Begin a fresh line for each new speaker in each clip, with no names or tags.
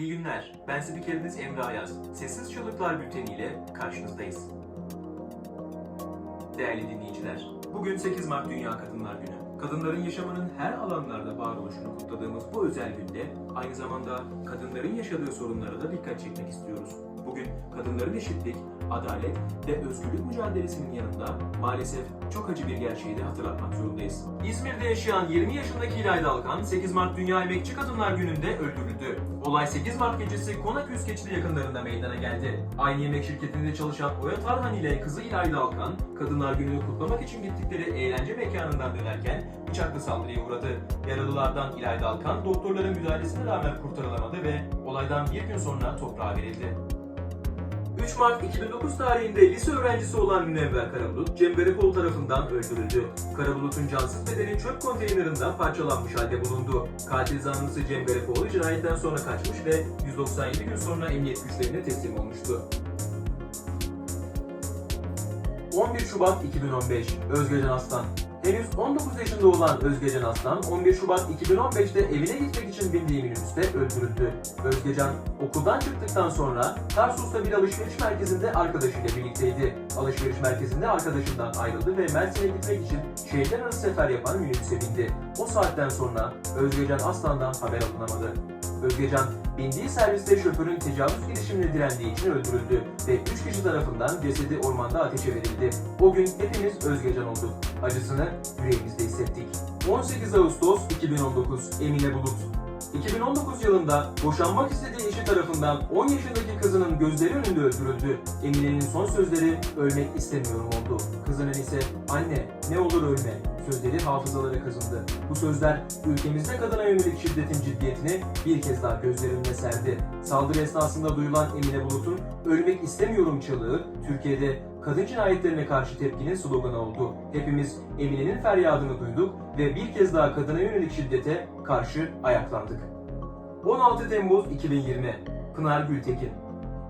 İyi günler. Ben spikeriniz Emre Ayaz. Sessiz Çığlıklar Bülteni ile karşınızdayız. Değerli dinleyiciler, bugün 8 Mart Dünya Kadınlar Günü. Kadınların yaşamının her alanlarda varoluşunu kutladığımız bu özel günde aynı zamanda kadınların yaşadığı sorunlara da dikkat çekmek istiyoruz. Bugün kadınların eşitlik, adalet ve özgürlük mücadelesinin yanında maalesef çok acı bir gerçeği de hatırlatmak zorundayız. İzmir'de yaşayan 20 yaşındaki İlayda Alkan 8 Mart Dünya Emekçi Kadınlar Günü'nde öldürüldü. Olay 8 Mart gecesi Konak Üskeçli yakınlarında meydana geldi. Aynı yemek şirketinde çalışan Oya Tarhan ile kızı İlayda Alkan, Kadınlar Günü'nü kutlamak için gittikleri eğlence mekanından dönerken bıçaklı saldırıya uğradı. Yaralılardan İlayda Alkan doktorların müdahalesine rağmen kurtarılamadı ve olaydan bir gün sonra toprağa verildi. 3 Mart 2009 tarihinde lise öğrencisi olan Münevver Karabulut, Cem Garipol tarafından öldürüldü. Karabulut'un cansız bedeni çöp konteynerında parçalanmış halde bulundu. Katil zanlısı Cem Garipoğlu cinayetten sonra kaçmış ve 197 gün sonra emniyet güçlerine teslim olmuştu. 11 Şubat 2015 Özgecan Aslan Henüz 19 yaşında olan Özgecan Aslan 11 Şubat 2015'te evine gitmek için bindiği minibüste öldürüldü. Özgecan okuldan çıktıktan sonra Tarsus'ta bir alışveriş merkezinde arkadaşıyla birlikteydi. Alışveriş merkezinde arkadaşından ayrıldı ve Mersin'e gitmek için şehirler arası sefer yapan minibüse bindi. O saatten sonra Özgecan Aslan'dan haber alınamadı. Özgecan bindiği serviste şoförün tecavüz girişimine direndiği için öldürüldü ve 3 kişi tarafından cesedi ormanda ateşe verildi. O gün hepimiz Özgecan olduk. Acısını yüreğimizde hissettik. 18 Ağustos 2019 Emine Bulut 2019 yılında boşanmak istediği eşi tarafından 10 yaşındaki kızının gözleri önünde öldürüldü. Emine'nin son sözleri ölmek istemiyorum oldu. Kızının ise anne ne olur ölme sözleri hafızalara kazındı. Bu sözler ülkemizde kadına yönelik şiddetin ciddiyetini bir kez daha gözler serdi. Saldırı esnasında duyulan Emine Bulut'un ölmek istemiyorum çığlığı Türkiye'de kadın cinayetlerine karşı tepkinin sloganı oldu. Hepimiz Emine'nin feryadını duyduk ve bir kez daha kadına yönelik şiddete karşı ayaklandık. 16 Temmuz 2020 Pınar Gültekin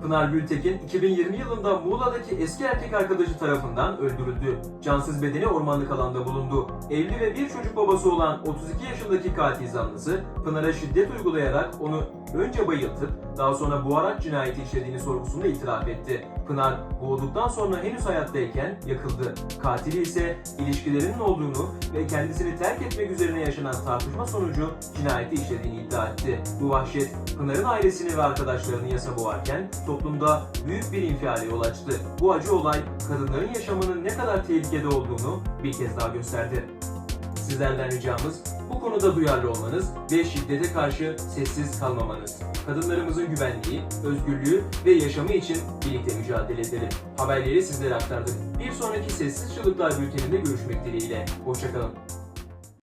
Pınar Gültekin 2020 yılında Muğla'daki eski erkek arkadaşı tarafından öldürüldü. Cansız bedeni ormanlık alanda bulundu. Evli ve bir çocuk babası olan 32 yaşındaki katil zanlısı Pınar'a şiddet uygulayarak onu önce bayıltıp daha sonra boğarak cinayeti işlediğini sorgusunda itiraf etti. Pınar boğulduktan sonra henüz hayattayken yakıldı. Katili ise ilişkilerinin olduğunu ve kendisini terk etmek üzerine yaşanan tartışma sonucu cinayeti işlediğini iddia etti. Bu vahşet Pınar'ın ailesini ve arkadaşlarını yasa boğarken toplumda büyük bir infiale yol açtı. Bu acı olay kadınların yaşamının ne kadar tehlikede olduğunu bir kez daha gösterdi. Sizlerden ricamız bu konuda duyarlı olmanız ve şiddete karşı sessiz kalmamanız. Kadınlarımızın güvenliği, özgürlüğü ve yaşamı için birlikte mücadele edelim. Haberleri sizlere aktardık. Bir sonraki Sessiz Çığlıklar Bülteni'nde görüşmek dileğiyle. Hoşçakalın.